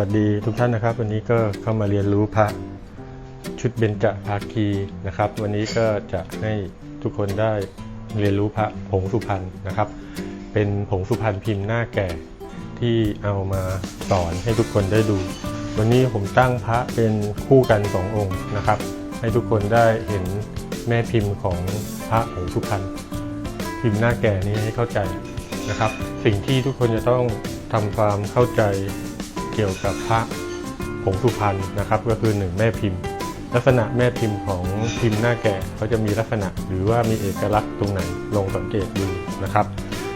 วัสดีครับสวัสดีทุกท่านนะครับ วันนี้ก็เข้ามาเรียนรู้พระชุดเบญจภาคีนะครับ วันนี้ก็จะให้ทุกคนได้เรียนรู้พระผงสุพรรณนะครับ เป็นผงสุพรรณพิมพ์หน้าแก่ที่เอามาสอนให้ทุกคนได้ดู วันนี้ผมตั้งพระเป็นคู่กันสององค์นะครับ ให้ทุกคนได้เห็นแม่พิมพ์ของพระผงสุพรรณพิมพ์หน้าแก่นี้ให้เข้าใจนะครับ สิ่งที่ทุกคนจะต้องทำความเข้าใจ กี่ยวกับพระผงสุพรรณนะครับก็คือหนึ่งแม่พิมพ์ ลักษณะแม่พิมพ์ของพิมพ์หน้าแก่เขาจะมีลักษณะหรือว่ามีเอกลักษณ์ตรงไหนลองสังเกตดูนะครับ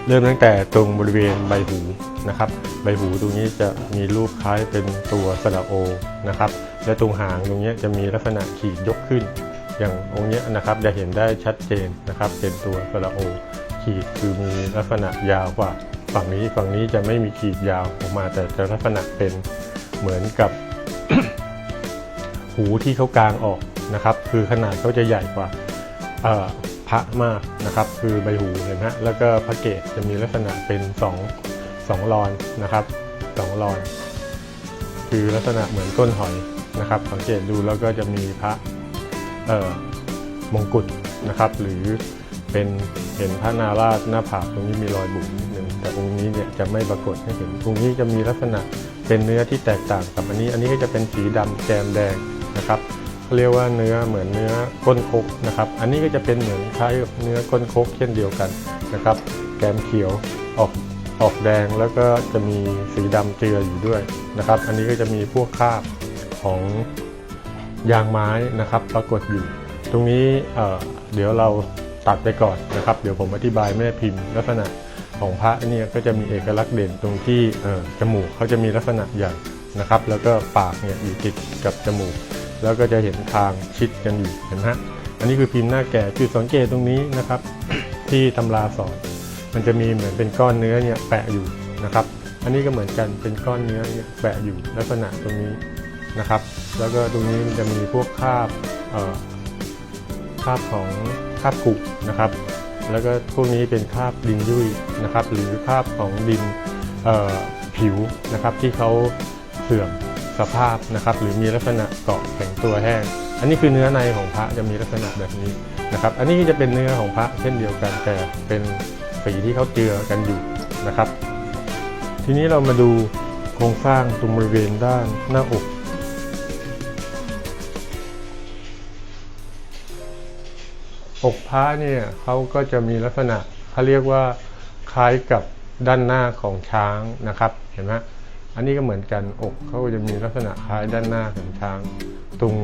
เริ่มตั้งแต่ตรงบริเวณใบหูนะครับ ใบหูตรงนี้จะมีรูปคล้ายเป็นตัวสระโอนะครับ และตรงหางตรงนี้จะมีลักษณะขีดยกขึ้น อย่างองค์เนี้ยนะครับจะเห็นได้ชัดเจนนะครับ เป็นตัวสระโอขีดคือมีลักษณะยาวกว่า ฝั่งนี้ฝั่งนี้จะไม่มีขีดยาวออกมาแต่จะลักษณะเป็นเหมือนกับ หูที่เขากางออกนะครับ คือขนาดเขาจะใหญ่กว่าพระมากนะครับ คือใบหูเห็นไหมฮะแล้วก็พระเกศจะมีลักษณะเป็นสองสองรอนนะครับสองรอน คือลักษณะเหมือนก้นหอยนะครับ สังเกตดูแล้วก็จะมีพระมงกุฎนะครับ หรือ เป็นเห็นพระนาราชหน้าผากตรงนี้มีรอยบุ๋มนิดนึงแต่องค์นี้เนี่ยจะไม่ปรากฏให้เห็นตรงนี้จะมีลักษณะเป็นเนื้อที่แตกต่างกับอันนี้ อันนี้ก็จะเป็นสีดำแกมแดงนะครับเขาเรียกว่าเนื้อเหมือนเนื้อก้นคกนะครับ อันนี้ก็จะเป็นเหมือนคล้ายเนื้อก้นคกเช่นเดียวกันนะครับ แกมเขียวออกออกแดงแล้วก็จะมีสีดำเจืออยู่ด้วยนะครับ อันนี้ก็จะมีพวกคราบของยางไม้นะครับ ปรากฏอยู่ ตรงนี้เเดี๋ยวเรา ตัดไปก่อนนะครับ เดี๋ยวผมอธิบายแม่พิมพ์ลักษณะของพระเนี่ยก็จะมีเอกลักษณ์เด่นตรงที่จมูกเขาจะมีลักษณะใหญ่นะครับ แล้วก็ปากเนี่ยอยู่ติดกับจมูก แล้วก็จะเห็นคางชิดกันอยู่เห็นไหมฮะอันนี้คือพิมพ์หน้าแก่จุดสังเกตตรงนี้นะครับ ที่ตำราสอนมันจะมีเหมือนเป็นก้อนเนื้อเนี่ยแปะอยู่นะครับ อันนี้ก็เหมือนกันเป็นก้อนเนื้อเนี่ยแปะอยู่ลักษณะตรงนี้นะครับ แล้วก็ตรงนี้มันจะมีพวกคาบเอ่อคาบของ คราบกุนะครับ แล้วก็พวกนี้เป็นคราบดินยุ่ยนะครับ หรือคราบของดินผิวนะครับที่เขาเสื่อมสภาพนะครับ หรือมีลักษณะเกาะแข็งตัวแห้ง อันนี้คือเนื้อในของพระจะมีลักษณะแบบนี้นะครับ อันนี้จะเป็นเนื้อของพระเช่นเดียวกันแต่เป็นสีที่เขาเจือกันอยู่นะครับ ทีนี้เรามาดูโครงสร้างตรงบริเวณด้านหน้าอก อกพระเนี่ยเขาก็จะมีลักษณะเขาเรียกว่าคล้ายกับด้านหน้าของช้างนะครับ เห็นไหมอันนี้ก็เหมือนกันอกเขาจะมีลักษณะคล้ายด้านหน้าของช้างตรง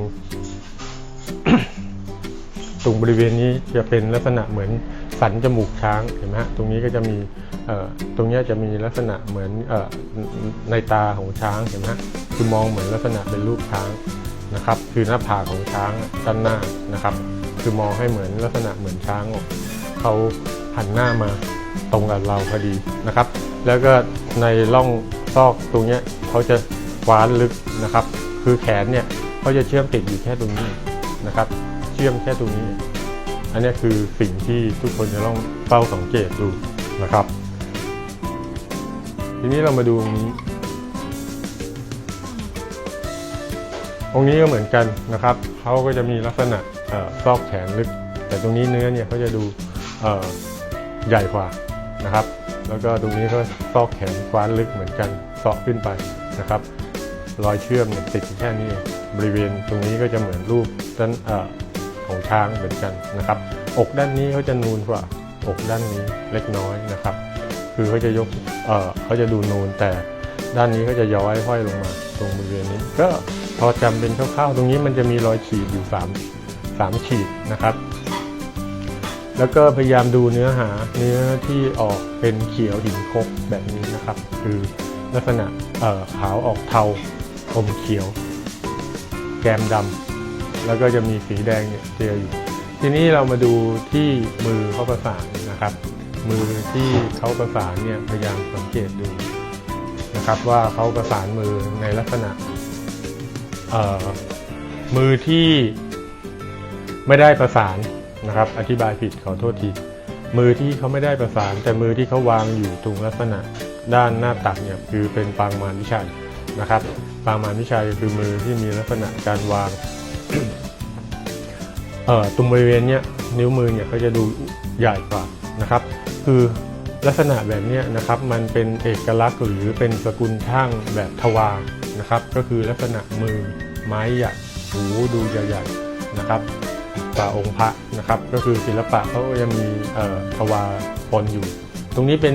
ตรงบริเวณนี้จะเป็นลักษณะเหมือนสันจมูกช้างเห็นไหมฮะตรงนี้ก็จะมีเอ่อตรงนี้จะมีลักษณะเหมือนเอ่อในตาของช้างเห็นไหมฮะคือมองเหมือนลักษณะเป็นรูปช้างนะครับ คือหน้าผากของช้างด้านหน้านะครับ คือมองให้เหมือนลักษณะเหมือนช้างเขาหันหน้ามาตรงกับเราพอดีนะครับ แล้วก็ในร่องซอกตรงนี้เขาจะคว้านลึกนะครับ คือแขนเนี่ยเขาจะเชื่อมติดอยู่แค่ตรงนี้นะครับ เชื่อมแค่ตรงนี้ อันนี้คือสิ่งที่ทุกคนจะต้องเฝ้าสังเกตดูนะครับ ทีนี้เรามาดูตรงนี้องค์นี้ก็เหมือนกันนะครับ เขาก็จะมีลักษณะ ซอกแขนลึก แต่ตรงนี้เนื้อเนี่ยเขาจะดูใหญ่กว่านะครับ แล้วก็ตรงนี้ก็ซอกแขนคว้านลึกเหมือนกันเสาะขึ้นไปนะครับ รอยเชื่อมเนี่ยติดแค่นี้เองบริเวณตรงนี้ก็จะเหมือนรูปด้านออของช้างเหมือนกันนะครับ อกด้านนี้เขาจะนูนกว่าอกด้านนี้เล็กน้อยนะครับ คือเขาจะยกเออเขาจะดูนูนแต่ด้านนี้เขาจะย้อยห้อยลงมาตรงบริเวณนี้ ก็พอจำเป็นคร่าวๆตรงนี้มันจะมีรอยขีดอยู่3 3 ขีดนะครับ แล้วก็พยายามดูเนื้อหาเนื้อที่ออกเป็นเขียวหินคบแบบนี้นะครับ คือลักษณะขาวออกเทาอมเขียว แกมดำแล้วก็จะมีสีแดงเนี่ยเจออยู่ทีนี้เรามาดูที่มือเขาประสานนะครับ มือที่เขาประสานเนี่ยพยายามสังเกตดูนะครับ ว่าเขาประสานมือในลักษณะมือที่ ไม่ได้ประสานนะครับ อธิบายผิดขอโทษที มือที่เขาไม่ได้ประสาน แต่มือที่เขาวางอยู่ตรงลักษณะ ด้านหน้าตักเนี่ยคือเป็นปางมารวิชัยนะครับปางมารวิชัยคือมือที่มีลักษณะการวางเอ่อตรงบริเวณเนี้ยนิ้วมือเนี่ยเขาจะดูใหญ่กว่านะครับ คือลักษณะแบบเนี้ยนะครับมันเป็นเอกลักษณ์หรือเป็นสกุลช่างแบบทวารนะครับ ก็คือลักษณะมือไม้ใหญ่หูดูใหญ่ๆนะครับ่าองค์พระนะครับ ก็คือศิลปะเขาก็จะมีทวารปนอยู่ ตรงนี้เป็น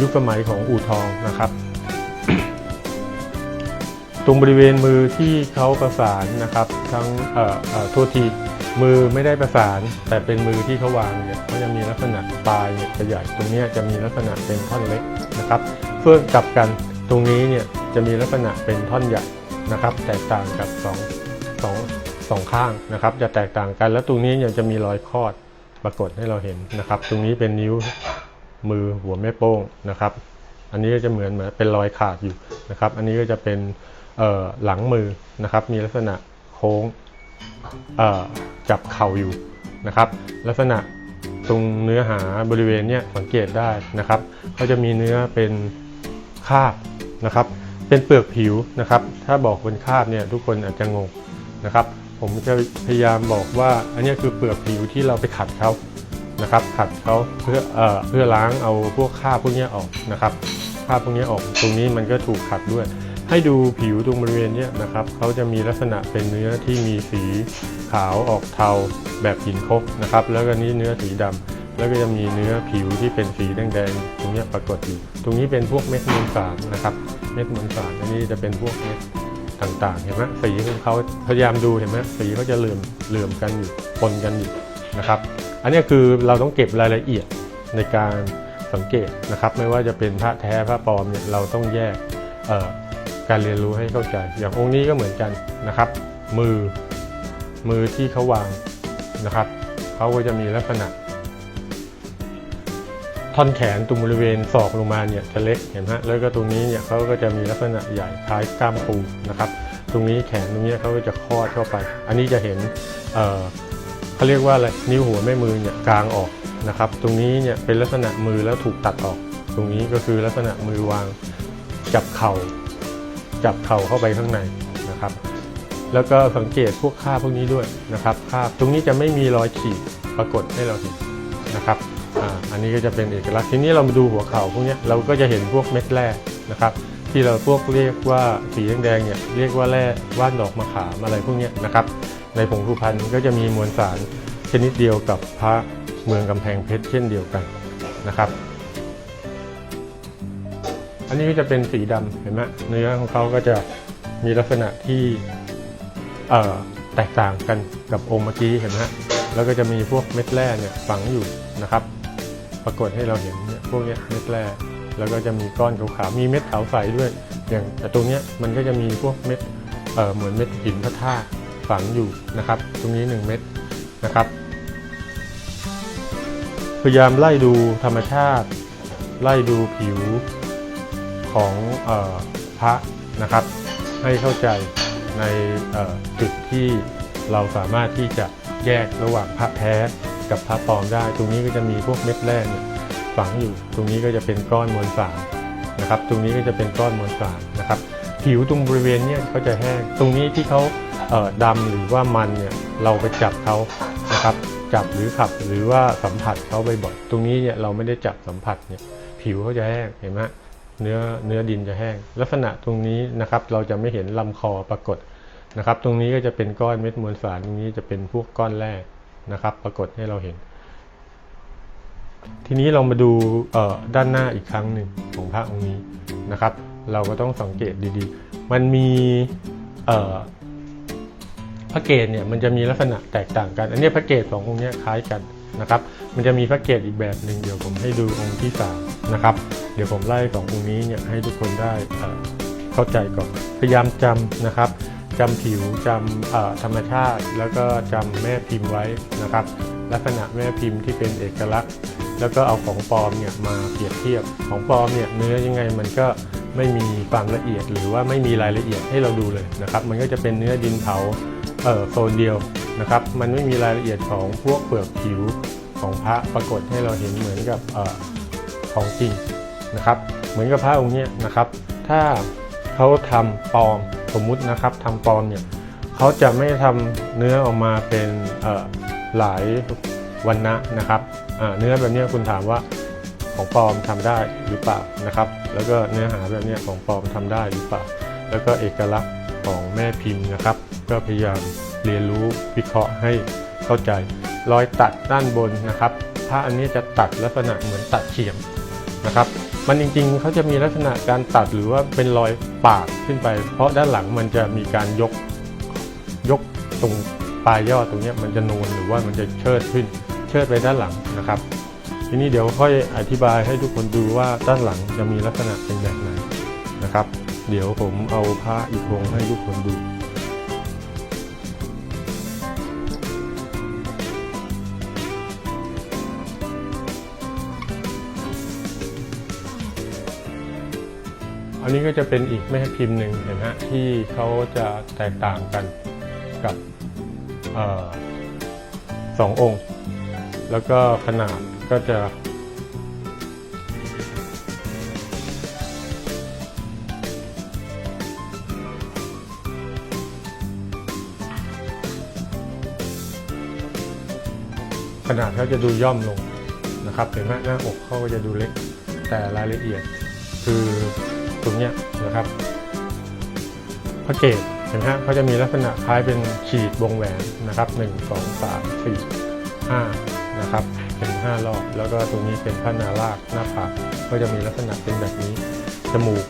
ยุคสมัยของอู่ทองนะครับ ตรงบริเวณมือที่เขาประสานนะครับ ทั้งเอ่อเอ่อโทษทีมือไม่ได้ประสาน แต่เป็นมือที่เขาวางเนี่ยเขาจะมีลักษณะปลายเนี่ยจะใหญ่ตรงนี้จะมีลักษณะเป็นท่อนเล็กนะครับเพื่อกลับกันตรงนี้เนี่ยจะมีลักษณะเป็นท่อนใหญ่นะครับ แตกต่างกับสอง สองข้างนะครับ จะแตกต่างกัน แล้วตรงนี้ยังจะมีรอยคอดปรากฏให้เราเห็นนะครับ ตรงนี้เป็นนิ้วมือหัวแม่โป้งนะครับ อันนี้ก็จะเหมือนเหมือนเป็นรอยขาดอยู่นะครับ อันนี้ก็จะเป็นหลังมือนะครับ มีลักษณะโค้งจับเข่าอยู่นะครับ ลักษณะตรงเนื้อหาบริเวณเนี้ยสังเกตได้นะครับเขาจะมีเนื้อเป็นคาบนะครับ เป็นเปลือกผิวนะครับ ถ้าบอกเป็นคาบเนี่ยทุกคนอาจจะงงนะครับ ผมจะพยายามบอกว่าอันนี้คือเปลือกผิวที่เราไปขัดเขานะครับขัดเขาเพื่อเอ่อเพื่อล้างเอาพวกคราบพวกเนี้ยออกนะครับคราบพวกเนี้ยออกตรงนี้มันก็ถูกขัดด้วย ให้ดูผิวตรงบริเวณเนี้ยนะครับเขาจะมีลักษณะเป็นเนื้อที่มีสีขาวออกเทาแบบหินคบนะครับแล้วก็นี้เนื้อสีดำแล้วก็จะมีเนื้อผิวที่เป็นสีแดงๆตรงเนี้ยปรากฏอยู่ตรงนี้เป็นพวกเม็ดมวลสารนะครับเม็ดมวลสารอันนี้จะเป็นพวกเม็ด ต่างๆ เห็นไหมสีของเขาพยายามดูเห็นไหมสีเขาจะเหลื่อมเหลื่อมกันอยู่ปนกันอยู่นะครับ อันนี้คือเราต้องเก็บรายละเอียดในการสังเกตนะครับ ไม่ว่าจะเป็นพระแท้พระปลอมเนี่ยเราต้องแยกการเรียนรู้ให้เข้าใจ อย่างองค์นี้ก็เหมือนกันนะครับ มือมือที่เขาวางนะครับเขาก็จะมีลักษณะ ท่อนแขนตรงบริเวณศอกลงมาเนี่ยจะเล็กเห็นไหมฮะแล้วก็ตรงนี้เนี่ยเขาก็จะมีลักษณะใหญ่คล้ายกล้ามปูนะครับ ตรงนี้แขนตรงนี้เขาก็จะคลอดเข้าไป อันนี้จะเห็นเออเขาเรียกว่าอะไรนิ้วหัวแม่มือเนี่ยกลางออกนะครับ ตรงนี้เนี่ยเป็นลักษณะมือแล้วถูกตัดออก ตรงนี้ก็คือลักษณะมือวางจับเข่าจับเข่าเข้าไปข้างในนะครับ แล้วก็สังเกตพวกคราบพวกนี้ด้วยนะครับคราบตรงนี้จะไม่มีรอยขีดปรากฏให้เราเห็นนะครับ อันนี้ก็จะเป็นเอกลักษณ์ทีนี้เรามาดูหัวเข่าพวกนี้เราก็จะเห็นพวกเม็ดแร่นะครับที่เราพวกเรียกว่าสีแดงๆเนี่ยเรียกว่าแร่ว่านดอกมะขามอะไรพวกนี้นะครับในผงสุพรรณก็จะมีมวลสารชนิดเดียวกับพระเมืองกำแพงเพชรเช่นเดียวกันนะครับ อันนี้ก็จะเป็นสีดำเห็นไหมเนื้อของเขาก็จะมีลักษณะที่แตกต่างกันกับองค์เมื่อกี้เห็นไหมแล้วก็จะมีพวกเม็ดแร่เนี่ยฝังอยู่นะครับ ปรากฏให้เราเห็นเนี่ยพวกเนี้ยเม็ดแร่แล้วก็จะมีก้อนขาวๆมีเม็ดขาวใสด้วย อย่างแต่ตรงเนี้ยมันก็จะมีพวกเม็ดเเหมือนเม็ดหินพระธาตุฝังอยู่นะครับ ตรงนี้ 1 เม็ดนะครับ พยายามไล่ดูธรรมชาติ ไล่ดูผิวของออพระนะครับ ให้เข้าใจในจุดที่เราสามารถที่จะแยกระหว่างพระแท้ กับพระปลอมได้ ตรงนี้ก็จะมีพวกเม็ดแร่ฝังอยู่ ตรงนี้ก็จะเป็นก้อนมวลสารนะครับ ตรงนี้ก็จะเป็นก้อนมวลสารนะครับ ผิวตรงบริเวณเนี้เขาจะแห้ง ตรงนี้ที่เขาเอ่อดำหรือว่ามันเนี่ยเราไปจับเขานะครับ จับหรือขับหรือว่าสัมผัสเขาบ่อยๆ ตรงนี้เนี่ยเราไม่ได้จับสัมผัสเนี่ยผิวเขาจะแห้งเห็นไหมเนื้อเนื้อดินจะแห้ง ลักษณะตรงนี้นะครับเราจะไม่เห็นลำคอปรากฏนะครับ ตรงนี้ก็จะเป็นก้อนเม็ดมวลสารตรงนี้จะเป็นพวกก้อนแร่ นะครับ ปรากฏให้เราเห็น ทีนี้เรามาดูด้านหน้าอีกครั้งหนึ่งของพระองค์นี้นะครับ เราก็ต้องสังเกตดีๆ มันมีพระเกศเนี่ยมันจะมีลักษณะแตกต่างกัน อันนี้พระเกศสององค์นี้คล้ายกันนะครับ มันจะมีพระเกศอีกแบบหนึ่งเดี๋ยวผมให้ดูองค์ที่สามนะครับ เดี๋ยวผมไล่สององค์นี้เนี่ยให้ทุกคนได้เอ่อเข้าใจก่อน พยายามจำนะครับ จำผิวจำธรรมชาติ แล้วก็จำแม่พิมพ์ไว้นะครับ ลักษณะแม่พิมพ์ที่เป็นเอกลักษณ์ แล้วก็เอาของปลอมเนี่ยมาเปรียบเทียบของปลอมเนี่ยเนื้อยังไงมันก็ไม่มีความละเอียดหรือว่าไม่มีรายละเอียดให้เราดูเลยนะครับ มันก็จะเป็นเนื้อดินเผาเออโซนเดียวนะครับ มันไม่มีรายละเอียดของพวกเปลือกผิวของพระปรากฏให้เราเห็นเหมือนกับออของจริงนะครับ เหมือนกับพระองค์เนี้ยนะครับ ถ้า เขาทำปลอมสมมุตินะครับทำปลอมเนี่ยเขาจะไม่ทำเนื้อออกมาเป็นหลายวันนะนะครับเนื้อแบบนี้คุณถามว่าของปลอมทำได้หรือเปล่านะครับ แล้วก็เนื้อหาแบบนี้ของปลอมทำได้หรือเปล่า แล้วก็เอกลักษณ์ของแม่พิมพ์นะครับ ก็พยายามเรียนรู้วิเคราะห์ให้เข้าใจรอยตัดด้านบนนะครับถ้าอันนี้จะตัดลักษณะเหมือนตัดเฉียงนะครับ มันจริงๆเขาจะมีลักษณะการตัดหรือว่าเป็นรอยปาดขึ้นไป เพราะด้านหลังมันจะมีการยกยกตรงปลายยอดตรงนี้มันจะนูนหรือว่ามันจะเชิดขึ้นเชิดไปด้านหลังนะครับ ทีนี้เดี๋ยวค่อยอธิบายให้ทุกคนดูว่าด้านหลังจะมีลักษณะเป็นแบบไหนนะครับ เดี๋ยวผมเอาพระอีกองให้ทุกคนดู นนี้ก็จะเป็นอีกแม่พิมพ์หนึ่งเห็นไหมฮะที่เขาจะแตกต่างกันกับออสององค์ แล้วก็ขนาดก็จะ ขนาดเขาจะดูย่อมลงนะครับเห็นไหมหน้าอกเขาก็จะดูเล็กแต่รายละเอียดคือ ตรงนี้นะครับพระเกตเห็นไหมฮะเขาจะมีลักษณะคล้ายเป็นขีดวงแหวนนะครับ 1 2 3 4 5นะครับเป็น5รอบแล้วก็ตรงนี้เป็นพระนาราชหน้าผากก็จะมีลักษณะเป็นแบบนี้จมูก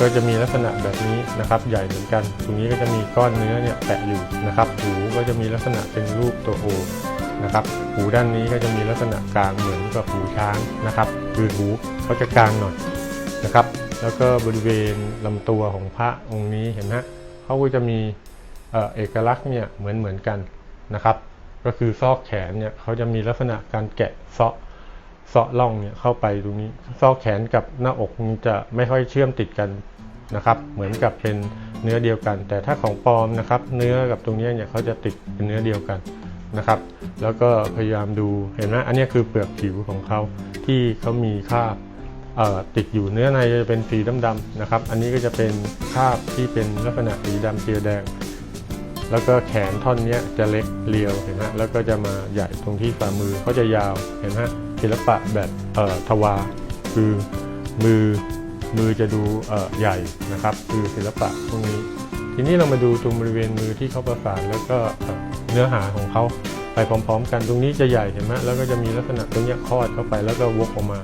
ก็จะมีลักษณะแบบนี้นะครับ ใหญ่เหมือนกัน ตรงนี้ก็จะมีก้อนเนื้อเนี่ยแปะอยู่นะครับ หูก็จะมีลักษณะเป็นรูปตัวโอนะครับ หูด้านนี้ก็จะมีลักษณะกลางเหมือนกับหูช้างนะครับ คือหูเขาจะกลางหน่อยนะครับ แล้วก็บริเวณลำตัวของพระองค์นี้เห็นไหมเขาก็จะมีเอกลักษณ์เนี่ยเหมือนเหมือนกันนะครับ ก็คือซอกแขนเนี่ยเขาจะมีลักษณะการแกะเซาะเซาะล่องเนี่ยเข้าไปตรงนี้ซอกแขนกับหน้าอกจะไม่ค่อยเชื่อมติดกันนะครับ เหมือนกับเป็นเนื้อเดียวกัน แต่ถ้าของปลอมนะครับ เนื้อกับตรงนี้เนี่ยเขาจะติดเป็นเนื้อเดียวกันนะครับ แล้วก็พยายามดูเห็นไหมอันนี้คือเปลือกผิวของเขาที่เขามีคราบ ติดอยู่เนื้อในจะเป็นสีดำๆนะครับ อันนี้ก็จะเป็นคราบที่เป็นลักษณะสีดำเจียแดง แล้วก็แขนท่อนเนี้ยจะเล็กเรียวเห็นไหมแล้วก็จะมาใหญ่ตรงที่ฝ่ามือเขาจะยาวเห็นไหมศิลปะแบบเอ่อทวาคือมือมือจะดูเอ่อใหญ่นะครับ คือศิลปะพวกนี้ ทีนี้เรามาดูตรงบริเวณมือที่เขาประสานแล้วก็เอ่อเนื้อหาของเขาไปพร้อม ๆ กันตรงนี้จะใหญ่เห็นไหมแล้วก็จะมีลักษณะตรงเนี้ยคลอดเข้าไปแล้วก็วกออกมา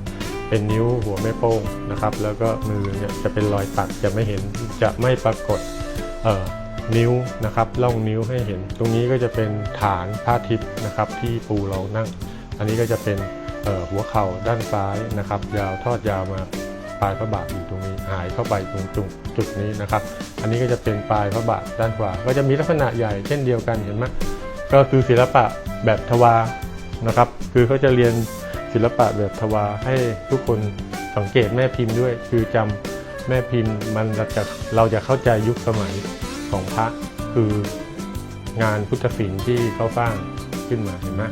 เป็นนิ้วหัวแม่โป้งนะครับ แล้วก็มือเนี่ยจะเป็นรอยตัดจะไม่เห็นจะไม่ปรากฏเอ่อนิ้วนะครับล่องนิ้วให้เห็น ตรงนี้ก็จะเป็นฐานพระอาทิตย์นะครับที่ปูเรานั่ง อันนี้ก็จะเป็นเอ่อหัวเข่าด้านซ้ายนะครับ ยาวทอดยาวมาปลายพระบาทอยู่ตรงนี้หายเข้าไปตรงจุดจุดนี้นะครับ อันนี้ก็จะเป็นปลายพระบาทด้านขวา ก็จะมีลักษณะใหญ่เช่นเดียวกันเห็นไหมก็คือศิลปะแบบทวานะครับ คือเขาจะเรียน ศิลปะแบบทวารให้ทุกคนสังเกตแม่พิมพ์ด้วย คือจำแม่พิมพ์มันจะเราจะเข้าใจยุคสมัยของพระคืองานพุทธศิลป์ที่เขาสร้างขึ้นมาเห็นไหม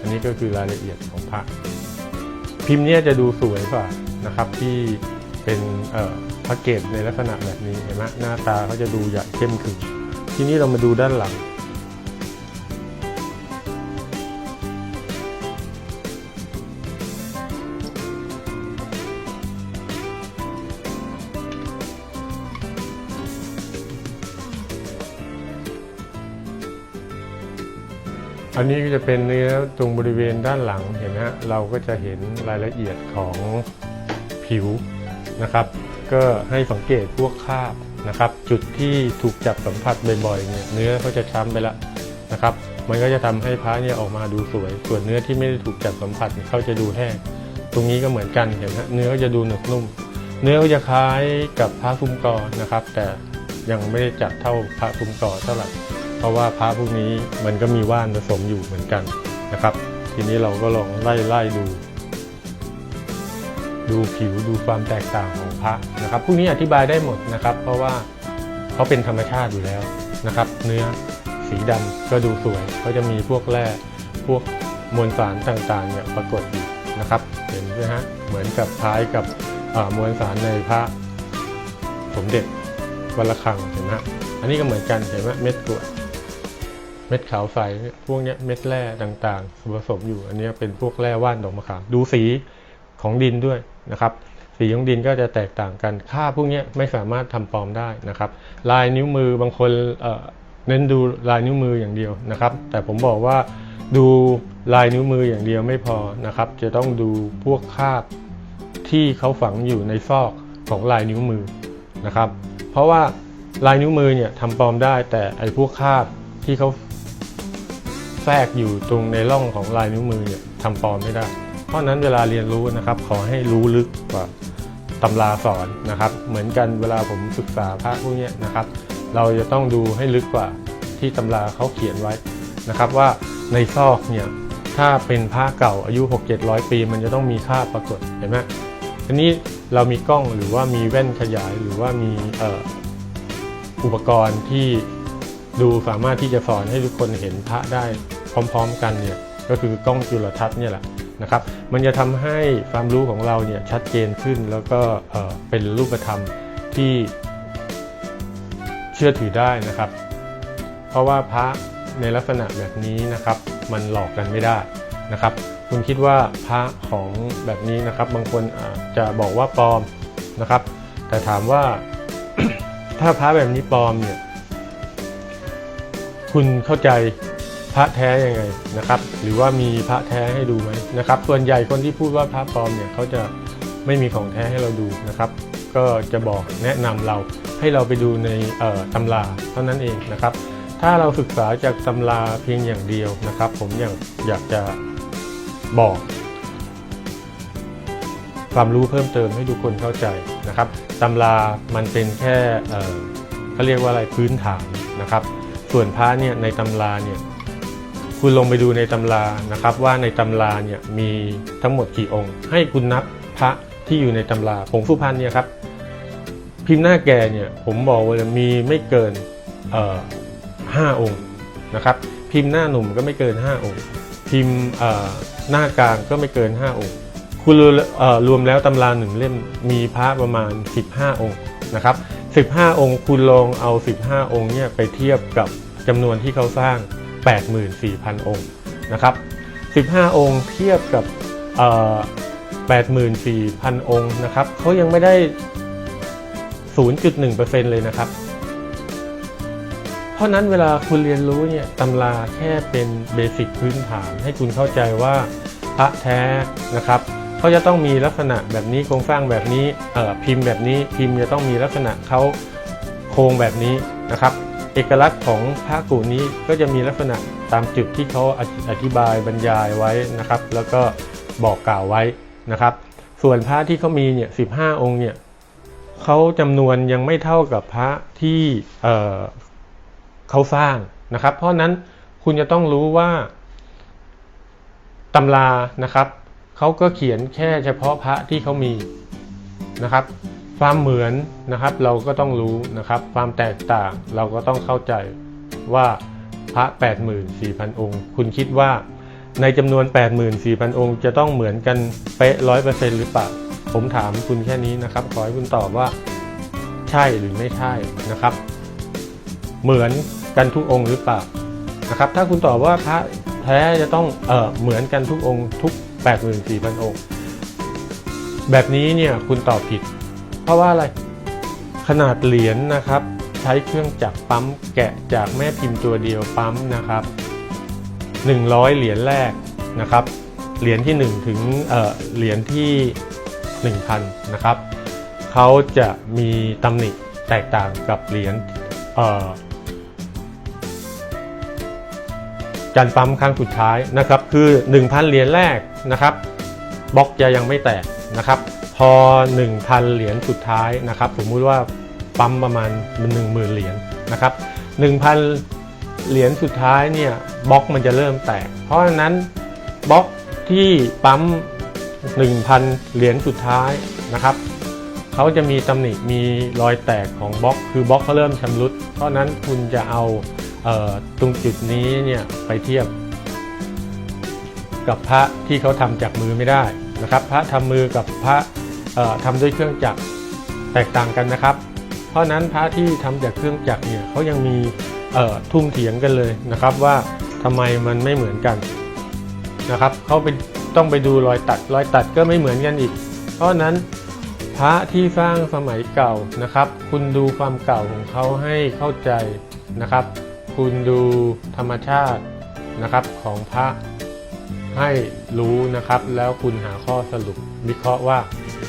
อันนี้ก็คือรายละเอียดของพระพิมพ์เนี้ยจะดูสวยกว่านะครับที่เป็นพระเกตในลักษณะแบบนี้เห็นไหมหน้าตาเขาจะดูใหญ่เข้มขึงทีนี้เรามาดูด้านหลัง อันนี้ก็จะเป็นเนื้อตรงบริเวณด้านหลังเห็นไหมฮะเราก็จะเห็นรายละเอียดของผิวนะครับ ก็ให้สังเกตพวกคราบนะครับ จุดที่ถูกจับสัมผัสบ่อยๆเนี่ยเนื้อเขาจะช้ำไปล้วนะครับ มันก็จะทำให้พระเนี่ยออกมาดูสวย ส่วนเนื้อที่ไม่ได้ถูกจับสัมผัสเขาจะดูแห้งตรงนี้ก็เหมือนกันเห็นไหมฮะเนื้อก็จะดูหนึบนุ่ม เนื้อก็จะคล้ายกับพระคุ้มกอนะครับ แต่ยังไม่ได้จัดเท่าพระคุ้มกอเท่าไหร่ เพราะว่าพระพวกนี้มันก็มีว่านผสมอยู่เหมือนกันนะครับ ทีนี้เราก็ลองไล่ไล่ดู ดูผิวดูความแตกต่างของพระนะครับพวกนี้อธิบายได้หมดนะครับ เพราะว่าเขาเป็นธรรมชาติอยู่แล้วนะครับ เนื้อสีดำก็ดูสวยเขาจะมีพวกแร่พวกมวลสารต่างๆเนี่ยปรากฏอยู่นะครับเห็นไหมฮะเหมือนกับคล้ายกับมวลสารในพระสมเด็จวัดระฆังเห็นไหมอันนี้ก็เหมือนกันเห็นไหมเม็ดกรวด เม็ดขาวใสเนี่ยพวกเนี้ยเม็ดแร่ต่างๆผสมอยู่อันนี้เป็นพวกแร่ว่านดอกมะขาม ดูสีของดินด้วยนะครับสีของดินก็จะแตกต่างกันค่าพวกเนี้ยไม่สามารถทำปลอมได้นะครับ ลายนิ้วมือบางคนเอ่อเน้นดูลายนิ้วมืออย่างเดียวนะครับ แต่ผมบอกว่าดูลายนิ้วมืออย่างเดียวไม่พอนะครับ จะต้องดูพวกคาบที่เขาฝังอยู่ในซอกของลายนิ้วมือนะครับ เพราะว่าลายนิ้วมือเนี่ยทำปลอมได้แต่ไอ้พวกคาบที่เขา แทรกอยู่ตรงในร่องของลายนิ้วมือเนี่ยทำปลอมไม่ได้ เพราะนั้นเวลาเรียนรู้นะครับ ขอให้รู้ลึกกว่าตำราสอนนะครับ เหมือนกันเวลาผมศึกษาพระพวกเนี้ยนะครับ เราจะต้องดูให้ลึกกว่าที่ตำราเขาเขียนไว้นะครับว่าในซอกเนี่ยถ้าเป็นพระเก่าอายุ 6 7 0 0 ปี มันจะต้องมีค่าปรากฏเห็นไหมทีนี้เรามีกล้องหรือว่ามีแว่นขยายหรือว่ามีอออุปกรณ์ที่ ดูสามารถที่จะสอนให้ทุกคนเห็นพระได้พร้อมๆกันเนี่ยก็คือกล้องจุลทรรศน์เนี่ยแหละนะครับมันจะทำให้ความรู้ของเราเนี่ยชัดเจนขึ้นแล้วก็เเป็นรูปธรรมที่เชื่อถือได้นะครับ เพราะว่าพระในลักษณะแบบนี้นะครับ มันหลอกกันไม่ได้นะครับ คุณคิดว่าพระของแบบนี้นะครับ บางคนอาจจะบอกว่าปลอมนะครับ แต่ถามว่าถ้าพระแบบนี้ปลอมเนี่ย คุณเข้าใจพระแท้ยังไงนะครับ หรือว่ามีพระแท้ให้ดูไหมนะครับ ส่วนใหญ่คนที่พูดว่าพระปลอมเนี่ยเขาจะไม่มีของแท้ให้เราดูนะครับ ก็จะบอกแนะนำเราให้เราไปดูในตำราเท่านั้นเองนะครับ ถ้าเราศึกษาจากตำราเพียงอย่างเดียวนะครับ ผมอยากอยากจะบอก ความรู้เพิ่มเติมให้ทุกคนเข้าใจนะครับตำรามันเป็นแค่เขาเรียกว่าอะไรพื้นฐานนะครับ ส่วนพระเนี่ยในตำราเนี่ยคุณลงไปดูในตำรานะครับ ว่าในตำราเนี่ยมีทั้งหมดกี่องค์ ให้คุณนับพระที่อยู่ในตำราผงสุพรรณเนี่ยครับพิมพ์หน้าแก่เนี่ยผมบอกว่ามีไม่เกินเอ่อห้าองค์นะครับ พิมพ์หน้าหนุ่มก็ไม่เกิน 5 องค์ พิมพ์หน้ากลางก็ไม่เกิน 5 องค์ คุณรวมเอ่อรวมแล้วตำราหนึ่งเล่มมีพระประมาณ 15 องค์นะครับ 15 องค์คุณลองเอา 15 องค์เนี่ยไปเทียบกับจำนวนที่เขาสร้าง 84,000 องค์นะครับ 15 องค์เทียบกับเอ่อ84,000 องค์นะครับเขายังไม่ได้ 0.1%เลยนะครับ เพราะนั้นเวลาคุณเรียนรู้เนี่ยตำราแค่เป็นเบสิกพื้นฐาน ให้คุณเข้าใจว่าพระแท้นะครับ เขาจะต้องมีลักษณะแบบนี้โครงสร้างแบบนี้พิมพ์แบบนี้พิมพ์จะต้องมีลักษณะเขาโครงแบบนี้นะครับ เอกลักษณ์ของพระกูนี้ก็จะมีลักษณะตามจุดที่เขาอธิอธิบายบรรยายไว้นะครับ แล้วก็บอกกล่าวไว้นะครับ ส่วนพระที่เขามีเนี่ยสิองค์เนี่ยเขาจำนวนยังไม่เท่ากับพระที่เอ่อเขาสร้างนะครับ เพราะฉะนั้นคุณจะต้องรู้ว่าตำรานะครับ เขาก็เขียนแค่เฉพาะพระที่เขามีนะครับ ความเหมือนนะครับเราก็ต้องรู้นะครับ ความแตกต่างเราก็ต้องเข้าใจว่าพระ 84,000 องค์ คุณคิดว่าในจำนวน 84,000 องค์ จะต้องเหมือนกันเป๊ะร้อยเปอร์เซ็นต์หรือเปล่า ผมถามคุณแค่นี้นะครับ ขอให้คุณตอบว่าใช่หรือไม่ใช่นะครับ เหมือนกันทุกองค์หรือเปล่านะครับ ถ้าคุณตอบว่าพระแท้จะต้องเออเหมือนกันทุกองค์ทุก 84,000องค์แบบนี้เนี่ยคุณตอบผิด เพราะว่าอะไรขนาดเหรียญนะครับ ใช้เครื่องจักรปั๊มแกะจากแม่พิมพ์ตัวเดียวปั๊มนะครับ 100 เหรียญแรกนะครับเหรียญที่ 1 ถึงเเหรียญที่ 1,000 นะครับเขาจะมีตำหนิแตกต่างกับเหรียญ การปั๊มครั้งสุดท้ายนะครับคือ 1,000 เหรียญแรกนะครับบล็อกจะยังไม่แตกนะครับ พอ 1,000 เหรียญสุดท้ายนะครับ สมมุติว่าปั๊มประมาณ 10,000 เหรียญนะครับ1,000 เหรียญสุดท้ายเนี่ยบล็อกมันจะเริ่มแตก เพราะฉะนั้นบล็อกที่ปั๊ม 1,000 เหรียญสุดท้ายนะครับเขาจะมีตำหนิมีรอยแตกของบล็อก คือบล็อกเขาเริ่มชำรุด เพราะนั้นคุณจะเอา ตรงจุดนี้เนี่ยไปเทียบ กับพระที่เขาทำจากมือไม่ได้นะครับ พระทำมือกับพระเอ่อทำด้วยเครื่องจักรแตกต่างกันนะครับ เพราะนั้นพระที่ทำจากเครื่องจักรเนี่ยเขายังมีทุ่มเถียงกันเลยนะครับว่าทำไมมันไม่เหมือนกันนะครับเขาไปต้องไปดูรอยตัดรอยตัดก็ไม่เหมือนกันอีก เพราะนั้นพระที่สร้างสมัยเก่านะครับ คุณดูความเก่าของเขาให้เข้าใจนะครับ คุณดูธรรมชาตินะครับของพระให้รู้นะครับ แล้วคุณหาข้อสรุปวิเคราะห์ว่า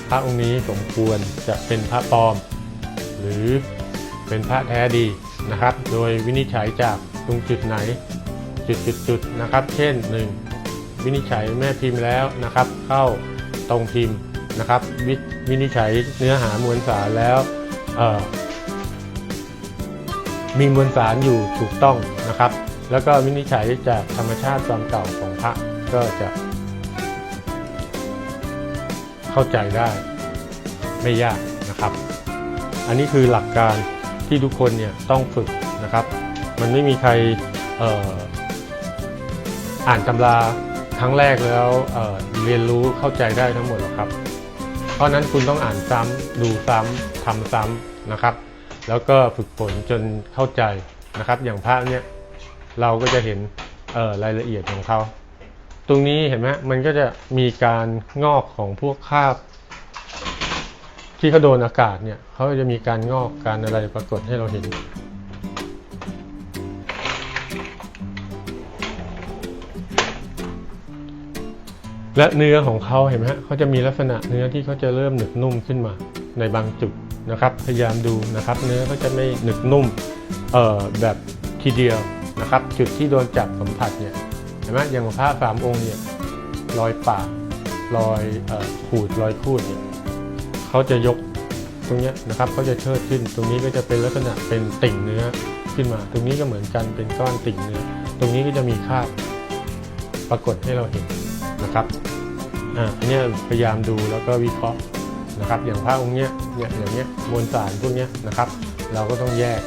พระองค์นี้สมควรจะเป็นพระปลอม หรือเป็นพระแท้ดีนะครับ โดยวินิจฉัยจากตรงจุดไหนจุดๆๆนะครับ เช่น 1. วินิจฉัยแม่พิมพ์แล้วนะครับ เข้าตรงพิมพ์นะครับ วินิจฉัยเนื้อหามวลสารแล้ว มีมวลสารอยู่ถูกต้องนะครับ แล้วก็วินิจฉัยจากธรรมชาติความเก่าของพระก็จะ เข้าใจได้ไม่ยากนะครับ อันนี้คือหลักการที่ทุกคนเนี่ยต้องฝึกนะครับ มันไม่มีใครอ่ออ่านตำราครั้งแรกแล้วเเรียนรู้เข้าใจได้ทั้งหมดหรอกครับ เพราะนั้นคุณต้องอ่านซ้ำดูซ้ำทำซ้ำนะครับ แล้วก็ฝึกฝนจนเข้าใจนะครับ อย่างพระเนี่ยเราก็จะเห็นรายละเอียดของเขา ตรงนี้เห็นไหมมันก็จะมีการงอกของพวกคราบที่เขาโดนอากาศเนี่ยเขาจะมีการงอกการอะไรปรากฏให้เราเห็นและเนื้อของเขาเห็นไหมฮะเขาจะมีลักษณะเนื้อที่เขาจะเริ่มหนึบนุ่มขึ้นมาในบางจุด นะครับพยายามดูนะครับ เนื้อเขาจะไม่หนึบนุ่มเอ่อแบบทีเดียวนะครับ จุดที่โดนจับสัมผัสเนี่ยเห็นไหมอย่างพระสามองค์เนี่ยรอยปากรอยเอ่อขูดรอยคูดเนี่ยเขาจะยกตรงเนี้ยนะครับเขาจะเชิดขึ้น ตรงนี้ก็จะเป็นลักษณะเป็นติ่งเนื้อขึ้นมา ตรงนี้ก็เหมือนกันเป็นก้อนติ่งเนื้อ ตรงนี้ก็จะมีคราบปรากฏให้เราเห็นนะครับอ่าอันเนี้ยพยายามดูแล้วก็วิเคราะห์นะครับ อย่างพระองค์เนี้ย เนี่ยอย่างเนี้ยมวลสารพวกเนี้ยนะครับ เราก็ต้องแยก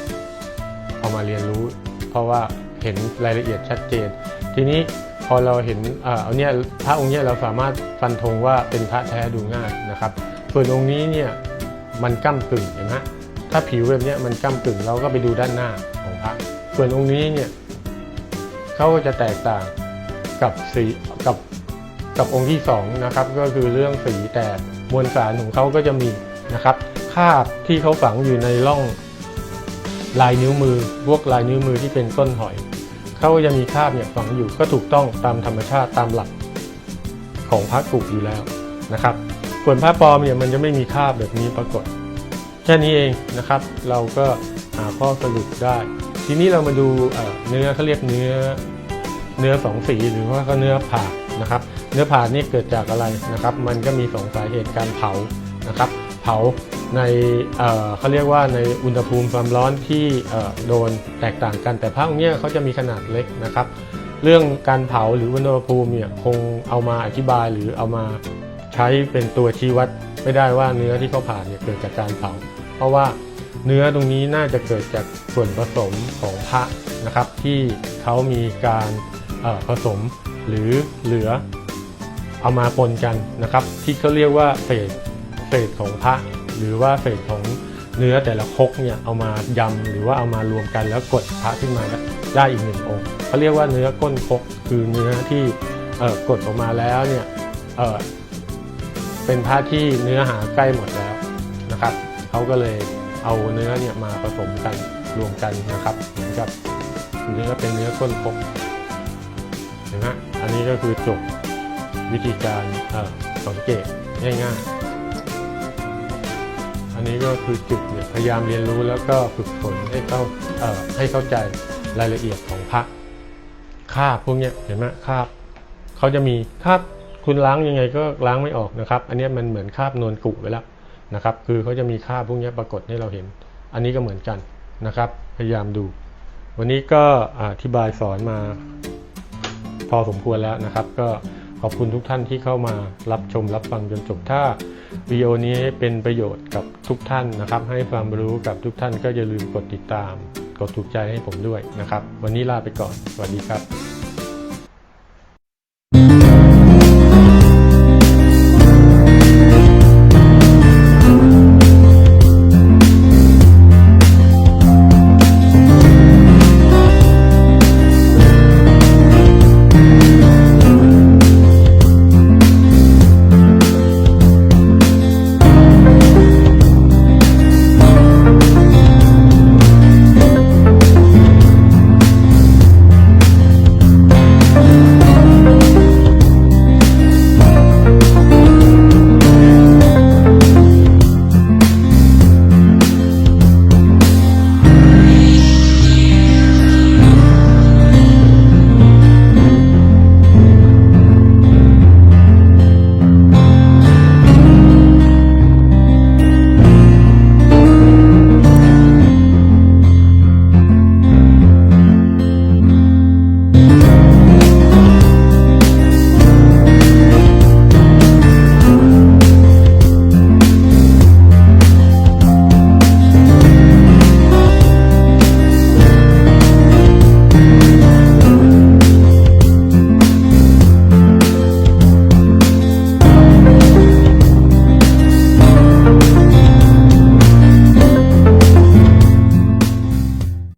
เอามาเรียนรู้ เพราะว่าเห็นรายละเอียดชัดเจน ทีนี้พอเราเห็นอ่าเอาเนี้ยพระองค์เนี้ยเราสามารถฟันธงว่าเป็นพระแท้ดูง่ายนะครับ ส่วนองค์นี้เนี่ยมันก้ากึ่งเห็นไหมถ้าผิวแบบเนี้ยมันก้ากึ่งเราก็ไปดูด้านหน้าของพระส่วนองค์นี้เนี่ยเขาก็จะแตกต่างกับสีกับกับองค์ที่2นะครับก็คือเรื่องสีแต่มวลสารของเขาก็จะมี นะครับคราบที่เขาฝังอยู่ในร่องลายนิ้วมือพวกลายนิ้วมือที่เป็นก้นหอยเขาก็จะมีคราบเนี่ยฝังอยู่ก็ถูกต้องตามธรรมชาติตามหลักของพระกุอยู่แล้วนะครับส่วนพระปลอมเนี่ยมันจะไม่มีคราบแบบนี้ปรากฏ แค่นี้เองนะครับ เราก็หาข้อสรุปได้ ทีนี้เรามาดูเอ่อเนื้อเขาเรียกเนื้อเนื้อสองสีหรือว่าก็เนื้อผ่านะครับ เนื้อผ่านี่เกิดจากอะไรนะครับ มันก็มีสองสาเหตุการเผานะครับ เผาในเเขาเรียกว่าในอุณหภูมิความร้อนที่โดนแตกต่างกัน แต่ภาคเนี้ยเขาจะมีขนาดเล็กนะครับ เรื่องการเผาหรืออุณหภูมิเนี่ยคงเอามาอธิบายหรือเอามาใช้เป็นตัวชี้วัดไม่ได้ว่าเนื้อที่เขาผ่าเนี่ยเกิดจากการเผา เพราะว่าเนื้อตรงนี้น่าจะเกิดจากส่วนผสมของพระนะครับที่เขามีการผสมหรือเหลือเอามาปนกันนะครับ ที่เขาเรียกว่าเศษ ศษของพระหรือว่าเศษของเนื้อแต่ละคกเนี่ยเอามายำหรือว่าเอามารวมกันแล้วกดพระขึ้นมาได้อีกหนึ่งองค์เขาเรียกว่าเนื้อก้นคกคือเนื้อที่เอ่อกดออกมาแล้วเนี่ยเอ่อเป็นพระที่เนื้อหาใกล้หมดแล้วนะครับเขาก็เลยเอาเนื้อเนี่ยมาผสมกันรวมกันนะครับเหมือนกับเนื้อเป็นเนื้อก้นคกเห็นไหมอันนี้ก็คือจบวิธีการสังเกตง่ายๆ นนี้ก็คือจุดเนี่ยพยายามเรียนรู้แล้วก็ฝึกฝนให้เข้าให้เข้าใจรายละเอียดของพระคาบพวกเนี้ยเห็นไหมคาบเขาจะมีคาบคุณล้างยังไงก็ล้างไม่ออกนะครับ อันนี้มันเหมือนคาบนวลกุไปแล้วนะครับ คือเขาจะมีคาบพวกเนี้ยปรากฏให้เราเห็น อันนี้ก็เหมือนกันนะครับ พยายามดู วันนี้ก็อธิบายสอนมาพอสมควรแล้วนะครับ ก็ อบคุณทุกท่านที่เข้ามารับชมรับฟังจนจบถ้าวิดีโอนี้เป็นประโยชน์กับทุกท่านนะครับ ให้ความรู้กับทุกท่านก็อย่าลืมกดติดตาม กดถูกใจให้ผมด้วยนะครับ วันนี้ลาไปก่อนสวัสดีครับ